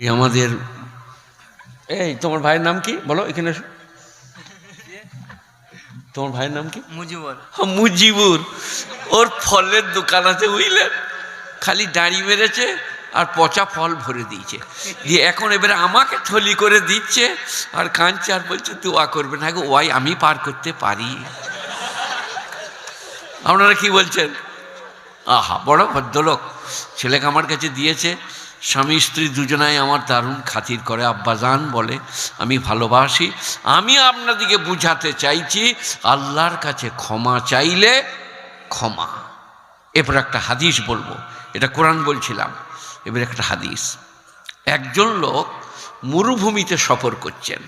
এই আমাদের এই তোমার ভাইয়ের নাম কি? বলো এখানে তোমার ভাইয়ের নাম কি? মুজিবর। হ্যাঁ, মুজিবুর। ওর ফলের দোকান আছে বুঝলেন? খালি দাঁড়ি মেরেছে আর পচা ফল ভরে দিয়েছে। দিয়ে এখন এবারে আমাকে থলি করে দিচ্ছে আর কাঁদছে আর বলছে দোয়া করবে না গো ওয়াই আমি পার করতে পারি। আপনারা কি বলছেন? আহা বড় ভদ্রলোক। ছেলেকে আমার কাছে দিয়েছে। স্বামী স্ত্রী দুজনাই আমার দারুণ খাতির করে আব্বাজান বলে, আমি ভালোবাসি। আমি আপনাদিকে বুঝাতে চাইছি, আল্লাহর কাছে ক্ষমা চাইলে ক্ষমা। এরপর একটা হাদিস বলব, এটা কোরআন বলছিলাম এবার একটা হাদিস। একজন লোক মরুভূমিতে সফর করছেন।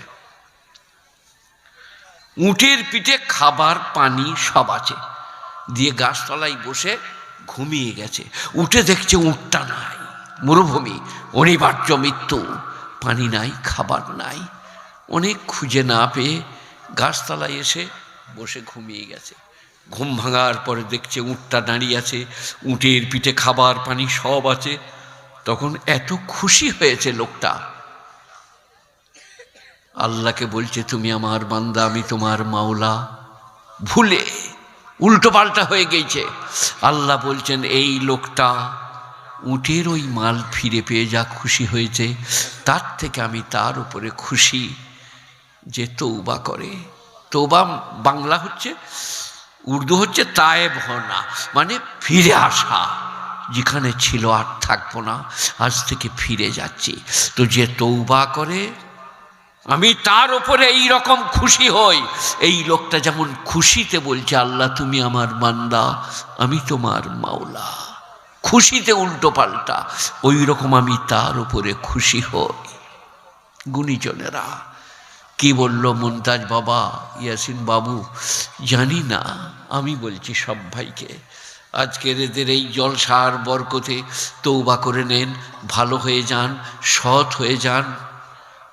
উটের পিঠে খাবার, পানি সব আছে। দিয়ে গাছতলায় বসে ঘুমিয়ে গেছে। উঠে দেখছে উঠটা নাই। মরুভূমি, অনিবার্য মৃত্যু, পানি নাই, খাবার নাই। অনেক খুঁজে না পেয়ে গাছতলায় এসে বসে ঘুমিয়ে গেছে। ঘুম ভাঙার পরে দেখছে উটটা দাঁড়িয়ে আছে, উটের পিঠে খাবার, পানি সব আছে। তখন এত খুশি হয়েছে লোকটা। আল্লাহকে বলছে, তুমি আমার বান্দা, আমি তোমার মাওলা। ভুলে উল্টো পাল্টা হয়ে গেছে। আল্লাহ বলছেন, এই লোকটা উটের ওই মাল ফিরে পেয়ে যা খুশি হয়েছে, তার থেকে আমি তার উপরে খুশি যে তৌবা করে। তৌবা বাংলা হচ্ছে, উর্দু হচ্ছে তায়েব হনা মানে ফিরে আসা। যেখানে ছিল আর থাকব না, আজ থেকে ফিরে যাচ্ছি। তো যে তৌবা করে, আমি তার ওপরে এই রকম খুশি হই। এই লোকটা যেমন খুশিতে বলছে, আল্লাহ তুমি আমার বান্দা, আমি তোমার মাওলা। খুশিতে উল্টো পাল্টা ওই রকম আমি তার উপরে খুশি হই। গুণীজনেরা, কি বলল মুমতাজ বাবা, ইয়াসিন বাবু, জানি না, আমি বলছি সব ভাইকে আজকের এদের এই জলসার বরকতে তৌবা করে নেন, ভালো হয়ে যান, সৎ হয়ে যান।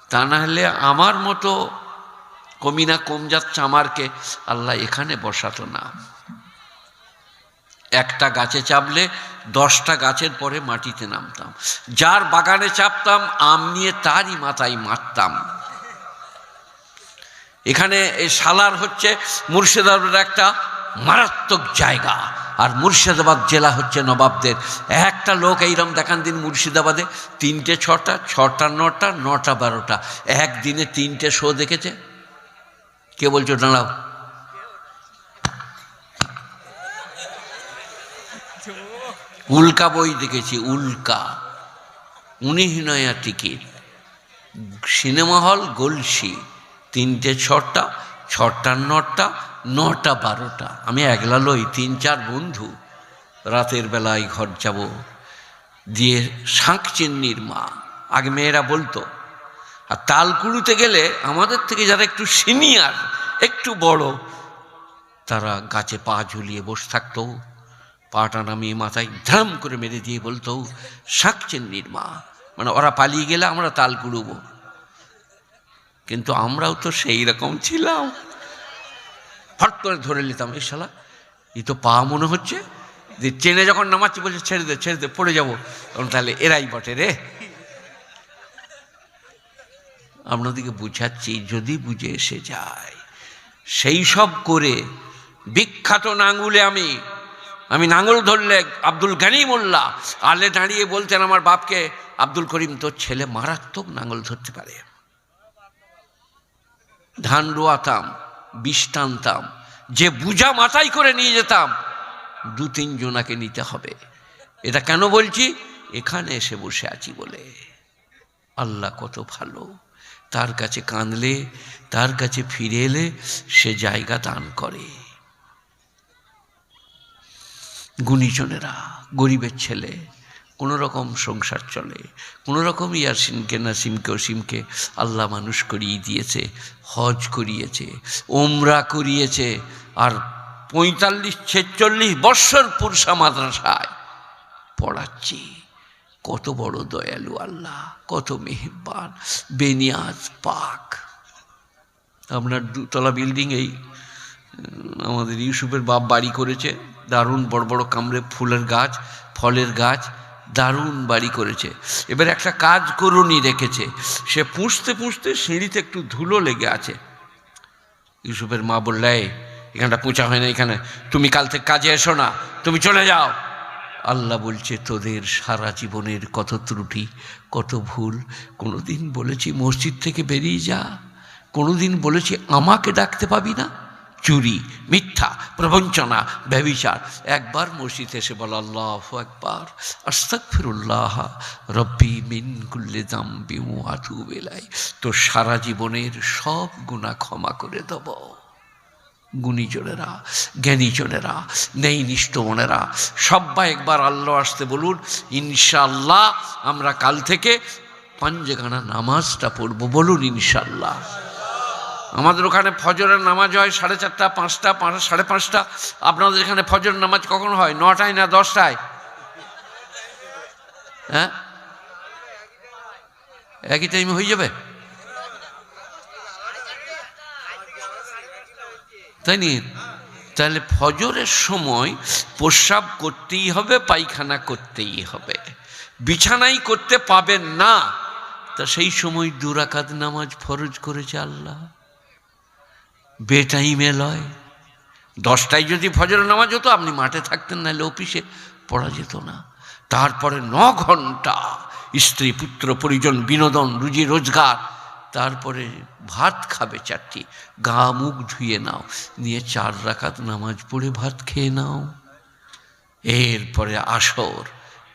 তা নাহলে আমার মতো কমিনা কমজাত চামারকে আল্লাহ এখানে বসাতো না। একটা গাছে চাপলে দশটা গাছের পরে মাটিতে নামতাম। যার বাগানে চাপতাম, আম নিয়ে তারই মাথায় মারতাম। এখানে এই সালার হচ্ছে মুর্শিদাবাদের একটা মারাত্মক জায়গা। আর মুর্শিদাবাদ জেলা হচ্ছে নবাবদের। একটা লোক এইরকম দেখান দিন মুর্শিদাবাদে, তিনটে, ছটা ছটা, নটা নটা, বারোটা। একদিনে তিনটে শো দেখেছে। কে বলছো, দাঁড়াও। উল্কা বই দেখেছি, উল্কা। উনিহিনয়া টিকিট। Cinema hall Galsi. তিনটে ছটা ছটা নটা নটা বারোটা। আমি একলা লই, তিন চার বন্ধু। রাতের বেলায় ঘর যাব। দিয়ে শাঁখ চিন্নির মা। আগে মেয়েরা বলতো, আর তালকুড়ুতে গেলে আমাদের থেকে যারা একটু সিনিয়র, একটু বড়, তারা গাছে পা ঝুলিয়ে বসে থাকতো। পাটা নামিয়ে মাথায় ধাম করে মেরে দিয়ে বলতো শাঁখ চিন্নির মা মানে ওরা পালিয়ে গেলে আমরা তাল কুড়ুবো। কিন্তু আমরাও তো সেই রকম ছিলাম। ফট করে ধরে নিতাম, এই শালা, এই তো পা মনে হচ্ছে যে চেনে যখন নামাচ্ছি বলছে, ছেড়ে দে ছেড়ে দে, পড়ে যাব। তখন তাহলে এরাই বটে রে। আপনাদেরকে বুঝাচ্ছি, যদি বুঝে এসে যায়, সেই সব করে বিখ্যাত নাঙ্গুলে আমি আমি নাঙল ধরলে আব্দুল গানি মোল্লা। আলে দাঁড়িয়ে বলতেন আমার বাপকে, আব্দুল করিম, তোর ছেলে মারাত্মক নাঙল ধরতে পারে। ধান রোয়াতাম, বিষ টানতাম, যে বুঝা মাথায় করে নিয়ে যেতাম, দু তিন জনাকে নিতে হবে। এটা কেন বলছি? এখানে এসে বসে আছি বলে। আল্লাহ কত ভালো। তার কাছে কাঁদলে, তার কাছে ফিরে এলে সে জায়গা দান করে। গুণীজনেরা, গরিবের ছেলে, কোনো রকম সংসার চলে, কোনো রকম ইয়াসিনকে নাসিমকে অসীমকে আল্লাহ মানুষ করিয়ে দিয়েছে, হজ করিয়েছে ওমরা করিয়েছে, আর পঁয়তাল্লিশ, ছেচল্লিশ বৎসর পুরসা মাদ্রাসায় পড়াচ্ছি। কত বড় দয়ালু আল্লাহ, কত মেহেরবান, বেনিয়াজ পাক। আপনার দুতলা বিল্ডিং এই আমাদের ইউসুফের বাপ বাড়ি করেছে। দারুণ বড় বড় কামড়ে ফুলের গাছ ফলের গাছ দারুণ বাড়ি করেছে। এবার একটা কাজ করুনি রেখেছে। সে পুষতে পুষতে সিঁড়িতে একটু ধুলো লেগে আছে। ইউসুফের মা বললে "এই, এখানটা পুঁচা হয় না এখানে। তুমি কাল থেকে কাজে এসো না তুমি চলে যাও। আল্লাহ বলছে তোদের সারা জীবনের কত ত্রুটি কত ভুল কোনোদিন বলেছি মসজিদ থেকে বেরিয়ে যা কোনোদিন বলেছি আমাকে ডাকতে পাবি না। চুরি, মিথ্যা, প্রবঞ্চনা ব্যবিচার একবার মসজিদ এসে বল, আল্লাহ একবার আস্তাক ফিরুল্লাহ রব্বি মিন কুল্লে দাম্বি আতু বেলায় তো সারা জীবনের সব গুণা ক্ষমা করে দেবো। গুণীজনেরা জ্ঞানীজনেরা নেই নিষ্ঠমনেরা সবাই একবার আল্লাহ আসতে বলুন ইনশাল্লাহ আমরা কাল থেকে পাঞ্জেখানা নামাজটা পড়ব, বলুন ইনশাল্লাহ আমাদের ওখানে ফজরের নামাজ হয় সাড়ে চারটা, পাঁচটা, পাঁচ, সাড়ে পাঁচটা। আপনাদের এখানে ফজরের নামাজ কখন হয়? নটায় না দশটায়? হ্যাঁ? একই টাইমে হয়ে যাবে? তাই নি? তাহলে ফজরের সময় প্রস্রাব করতেই হবে, পায়খানা করতেই হবে। বিছানাই করতে পাবেন না। তা সেই সময় দুরাকাত নামাজ ফরজ করেছে আল্লাহ। বেটাইমে লয়। দশটায় যদি ফজরের নামাজ হতো, আপনি মাঠে থাকতেন, নাহলে অফিসে পড়া যেত না। তারপরে ন ঘণ্টা স্ত্রী, পুত্র, পরিজন, বিনোদন, রুজি, রোজগার, তারপরে ভাত খাবে চারটি। গা মুখ ধুয়ে নাও, নিয়ে চার রাকাত নামাজ পড়ে ভাত খেয়ে নাও। এরপরে আসর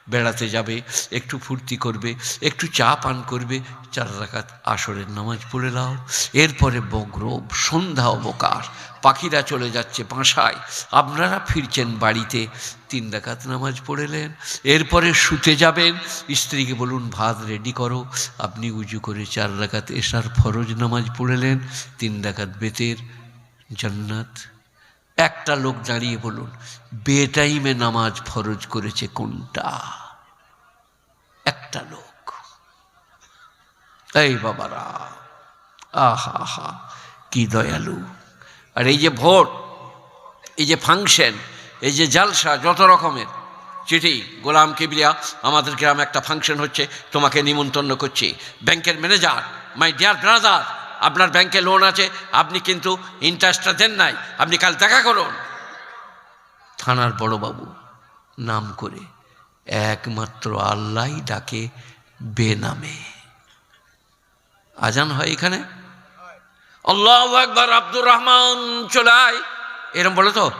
বেড়াতে যাবে, একটু ফুর্তি করবে, একটু চা পান করবে, চার রাকাত আসরের নামাজ পড়ে নাও। এরপরে বগ্রব সন্ধ্যা অবকাশ, পাখিরা চলে যাচ্ছে বাসায়। আপনারা ফিরছেন বাড়িতে, তিন রাকাত নামাজ পড়েলেন এরপরে শুতে যাবেন, স্ত্রীকে বলুন, ভাত রেডি করো। আপনি উজু করে চার রাকাত এসার ফরজ নামাজ পড়েলেন তিন রাকাত বেতের জান্নাত। একটা লোক দাঁড়িয়ে বলুন, বেটাইমে নামাজ ফরজ করেছে কোনটা? একটা লোক। এই বাবারা, আহা হা কি দয়ালু। আর এই যে ভোট, এই যে ফাংশন, এই যে জালসা, যত রকমের, চিঠি, গোলাম কিবরিয়া, আমাদের গ্রামে একটা ফাংশন হচ্ছে, তোমাকে নিমন্ত্রণ করছি। ব্যাংকের ম্যানেজার, মাই ডিয়ার ব্রাদার আপনার ব্যাংকে লোন আছে, আপনি কিন্তু ইন্টারেস্টটা দেন নাই, আপনি কাল দেখা করুন। থানার বড়বাবু নাম করে একমাত্র আল্লাহ ডাকে বেনামে। আজান হয় এখানে? আল্লাহ একবার আব্দুর রহমান চলে আয়। এরম বলে তো?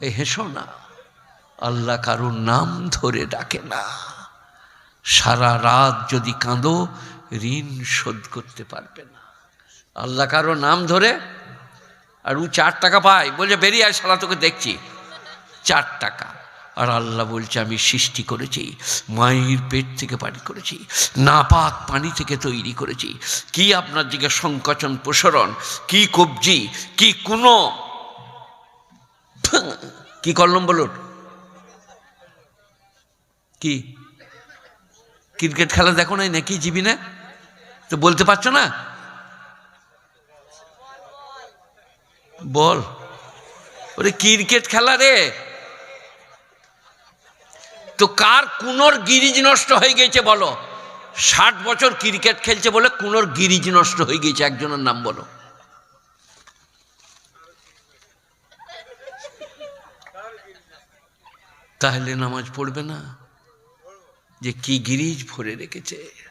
এই হেসো না। আল্লাহ কারুর নাম ধরে ডাকে না। সারা রাত যদি কাঁদো ঋণ শোধ করতে পারবে না। আল্লাহ কারও নাম ধরে আর ও চার টাকা পায়, বলছে, বেরিয়ে আয় সালা তোকে দেখছি। চার টাকা। আর আল্লাহ বলছে, আমি সৃষ্টি করেছি, মায়ের পেট থেকে পানি করেছি, নাপাক পানি থেকে তৈরি করেছি। কি আপনার দিকে সংকোচন, প্রসারণ, কি কবজি, কি কোনো? কি করলাম বলুন কি? ক্রিকেট খেলা দেখো নাই নাকি জিবি না তো বলতে পারছ না? বল। ওরে ক্রিকেট খেলা রে। তো কার কুনোর গিরিজ নষ্ট হয়ে গেছে বলো? ষাট বছর ক্রিকেট খেলছে বলে কুনোর গিরিজ নষ্ট হয়ে গেছে, একজনের নাম বলো। তাহলে নামাজ পড়বে না? যে কি গিরিজ ভরে রেখেছে?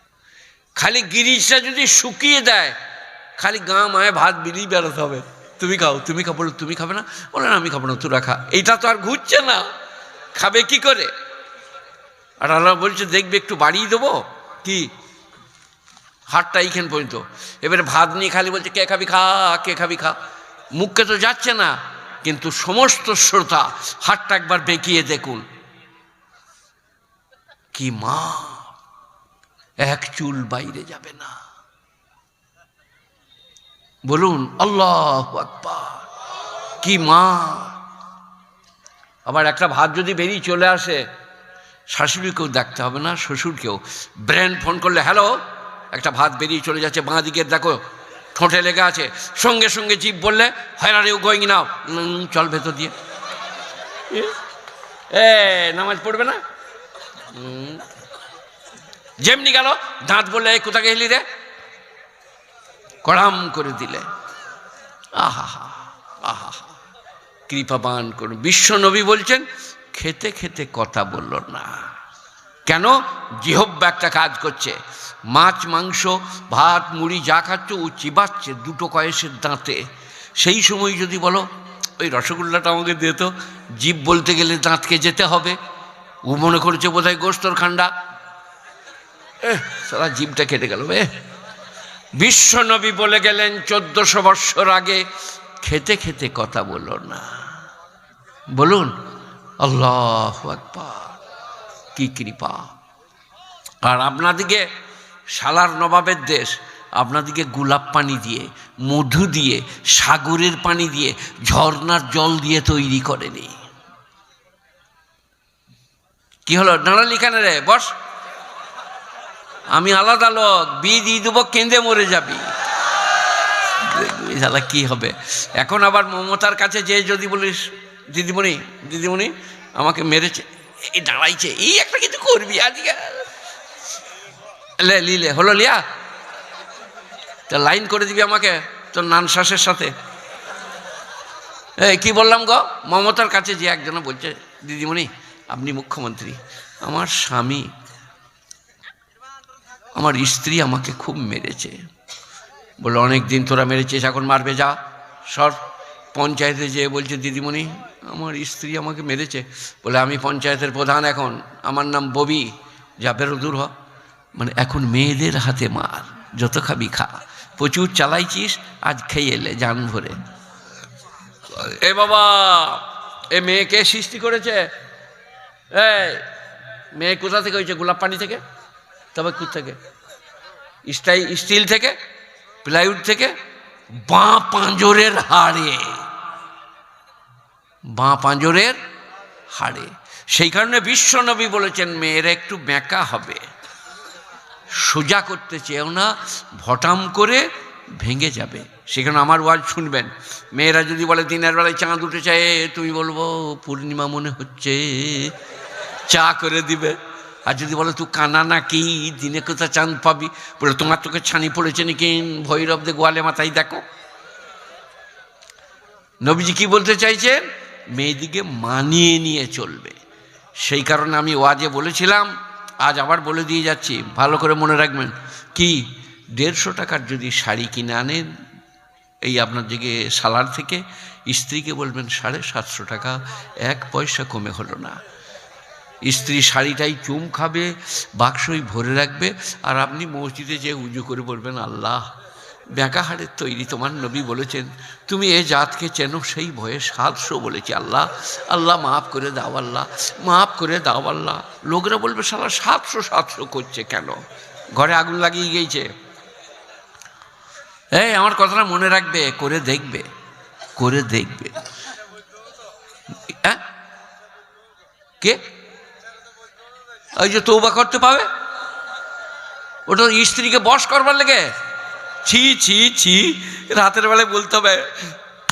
খালি গিরিজটা যদি শুকিয়ে দেয়, খালি গা মায়ে ভাত বিলি বেরোতে হবে। তুমি খাও, তুমি খাব তুমি খাবে না? বলে, না, আমি খাব না তোরা খা এইটা তো আর ঘুরছে না। খাবে কি করে? আর আল্লাহ বলছে, দেখবে, একটু বাড়িয়ে দেবো? কি? হাটটা এইখান পর্যন্ত। এবারে ভাত নিয়ে খালি বলছে, কে খাবি খা, কে খাবি খা? মুখকে তো যাচ্ছে না, কিন্তু সমস্ত শ্রোতা হাটটা একবার বেঁকিয়ে দেখুন। কি মা এক চুল বাইরে যাবে না। বলুন, আল্লাহ কি মা। আবার একটা ভাত যদি বেরিয়ে চলে আসে শাশুড়িকেও দেখতে হবে না শ্বশুরকেও ব্র্যান্ড ফোন করলে, হ্যালো, একটা ভাত বেরিয়ে চলে যাচ্ছে, বাঁ দিকের দেখো, ঠোঁটে লেগে আছে। সঙ্গে সঙ্গে জীব বললে হয়রার ইউ গোয়িং নাও। চল ভেতর দিয়ে। এ নামাজ পড়বে না। যেমনি গেল, দাঁত বলে "এই কোথা গেলি রে কড়াম করে দিলে। আহা আহা কৃপাবান করুন। বিশ্ব নবী বলছেন, খেতে খেতে কথা বলল না। কেন? জিহব্বা একটা কাজ করছে। মাছ, মাংস, ভাত, মুড়ি যা খাচ্ছ, ও চিবাচ্ছে দুটো কয়েসের দাঁতে। সেই সময় যদি বলো, ওই রসগোল্লাটা আমাকে দে তো, জীব বলতে গেলে দাঁতকে যেতে হবে। ও মনে করেছে বোধহয় গোস্তর খান্ডা সারা জীবটা কেটে গেল এ বিশ্বনবী বলে গেলেন, চোদ্দশো বৎসর আগে খেতে খেতে কথা বলো না। বলুন, আল্লাহ কি কৃপা। আর আপনাদিকে শালার নবাবের দেশ, আপনাদিকে গোলাপ পানি দিয়ে, মধু দিয়ে, সাগরের পানি দিয়ে, ঝর্ণার জল দিয়ে তৈরি করেনি। কি হলো? দাঁড়ালি কেন রে? বস। আমি আলাদা লোক, বিয়ে দিয়ে দেবো, কেঁদে মরে যাবি। শালা, কি হবে? এখন আবার মমতার কাছে যে যদি বলিস, দিদিমণি দিদিমণি, আমাকে মেরেছে, এই দাঁড়াইছে, এই একটা কিছু করবি আজকে লিলে হলো লিয়া। তা লাইন করে দিবি আমাকে, তোর নান শ্বাসের সাথে। এই, কি বললাম গো? মমতার কাছে যে একজন বলছে, দিদিমণি, আপনি মুখ্যমন্ত্রী, আমার স্বামী আমার স্ত্রী আমাকে খুব মেরেছে। বলে অনেক দিন তোরা মেরেছিস, এখন মারবে, যা। সর পঞ্চায়েতে যেয়ে বলছে, দিদিমণি, আমার স্ত্রী আমাকে মেরেছে। বলে, আমি পঞ্চায়েতের প্রধান এখন। আমার নাম ববি। যা, বেরো, দূর হ। মানে এখন মেয়েদের হাতে মার, যত খাবি খা। প্রচুর চালাইছিস, আজ খেয়ে এলে জান ভরে। এ বাবা, এ মেয়েকে সৃষ্টি করেছে? এই, মেয়ে কোথা থেকে হয়েছে? গোলাপ পানি থেকে? তবে থেকে স্টাই স্টিল থেকে? প্লাইউড থেকে? বাঁ পাঁজরের হাড়ে। বাঁ পাঁজরের হাড়ে। সেই কারণে বিশ্বনবী বলেছেন, মেয়েরা একটু বেঁকা হবে। সোজা করতে চেয়েও না, ভটাম করে ভেঙে যাবে। সেখানে আমার ওয়াজ শুনবেন। মেয়েরা যদি বলে, দিনের বেলায় চাঁদ উঠে চায় তুমি বলব, পূর্ণিমা মনে হচ্ছে, চা করে দিবে। আর যদি বলো, তুই কানা না কি দিনে কোথা চাঁদ পাবি? বলে, তোমার তোকে ছানি পড়েছে নাকি? ভৈরব দে গোয়ালে মাথায় দেখো। নবীজি কি বলতে চাইছেন? মেয়েদিকে মানিয়ে নিয়ে চলবে। সেই কারণে আমি ওয়াজে বলেছিলাম, আজ আবার বলে দিয়ে যাচ্ছি। ভালো করে মনে রাখবেন, কি দেড়শো টাকার যদি শাড়ি কিনে আনেন, এই আপনার দিকে সালার থেকে, স্ত্রীকে বলবেন, সাড়ে সাতশো টাকা, এক পয়সা কমে হলো না। স্ত্রী শাড়িটাই চুম খাবে, বাক্সই ভরে রাখবে, আর আপনি মসজিদে যে উজু করে বলবেন, আল্লাহ ব্যাকাহারের তৈরি তোমার নবী বলেছেন, তুমি এ জাতকে চেনো সেই ভয়ে সাতশো বলেছি, আল্লাহ আল্লাহ মাফ করে দাও, আল্লাহ, মাফ করে দাও, আল্লাহ। লোকরা বলবে সালা সাতশো সাতশো করছে কেন? ঘরে আগুন লাগিয়ে গিয়েছে। এই, আমার কথাটা মনে রাখবে, করে দেখবে করে দেখবে। হ্যাঁ? কে? ওই যে তৌবা করতে পাবে? ওটা স্ত্রীকে বস করবার লেগে ছি ছি ছি, রাতের বেলায় বলতে হবে,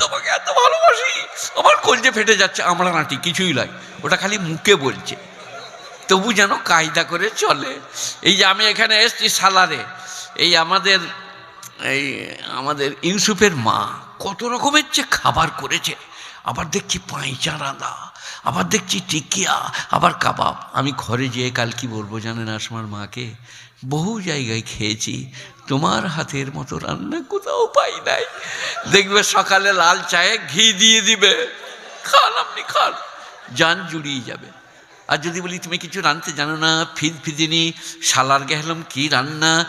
তোমাকে এত ভালোবাসি, আমার কলজে ফেটে যাচ্ছে। আমরা নাটি, কিছুই নয়, ওটা খালি মুখে বলছে। তবু যেন কায়দা করে চলে। এই যে আমি এখানে এসছি সালারে, এই আমাদের এই আমাদের ইউসুফের মা কত রকমের যে খাবার করেছে, আবার দেখছি পাঁইচা রাঁধা আবার দেখছি টিকিয়া, আবার কাবাব। আমি ঘরে যেয়ে কাল কি বলব জানেন আসমার মাকে? বহু জায়গায় খেয়েছি, তোমার হাতের মতো রান্না কোথাও পাই নাই। দেখবে সকালে লাল চায়ে ঘি দিয়ে দিবে। খান আপনি, খান। যান জুড়িয়ে যাবে। আর যদি বলি, তুমি কিছু রাঁধতে জানো না? ফিদ ফিদিনি শালার গেহলাম কি রান্না?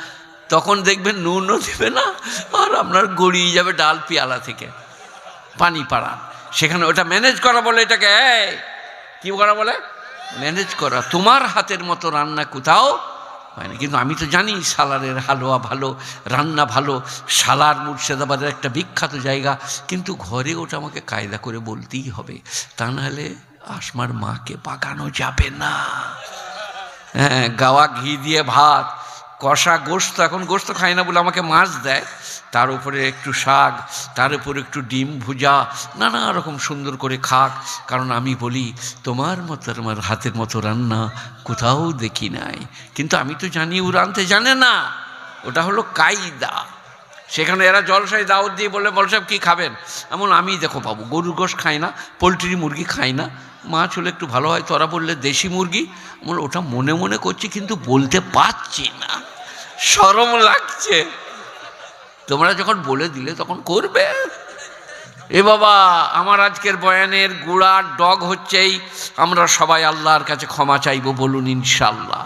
তখন দেখবেন নুনও দেবে না, আর আপনার গড়িয়ে যাবে ডাল পিয়ালা থেকে। পানি পাড়া। সেখানে ওটা ম্যানেজ করা বলে এটাকে কি করা বলে? ম্যানেজ করা। তোমার হাতের মতো রান্না কোথাও হয় না কিন্তু আমি তো জানি সালারের হালুয়া ভালো, রান্না ভালো, সালার মুর্শিদাবাদের একটা বিখ্যাত জায়গা। কিন্তু ঘরে ওটা আমাকে কায়দা করে বলতেই হবে। তা নাহলে আসমার মাকে পাকানো যাবে না। হ্যাঁ গাওয়া ঘি দিয়ে ভাত কষা গোস্ত, এখন গোস্ত খাই না বলে আমাকে মাছ দেয়। তার উপরে একটু শাক, তার উপরে একটু ডিম ভুজা, নানা রকম সুন্দর করে খাক। কারণ আমি বলি, তোমার মতো আমার হাতের মতো রান্না কোথাও দেখি নাই। কিন্তু আমি তো জানি ও রাঁধতে জানে না। ওটা হলো কায়দা। সেখানে এরা জলসায় দাওয়াত দিয়ে বলে, বল সাহেব, কী খাবেন? এমন আমি দেখো পাবো গরুর গোশ খাই না পোলট্রি মুরগি খাই না। মাছ হলে একটু ভালো হয়, তোরা বললে দেশি মুরগি। বল, ওটা মনে মনে করছি, কিন্তু বলতে পারছি না। সরম লাগছে। তোমরা যখন বলে দিলে তখন করবে। এ বাবা, আমার আজকের বয়ানের গুড়ার ডগ হচ্ছেই, আমরা সবাই আল্লাহর কাছে ক্ষমা চাইব বলুন ইনশাল্লাহ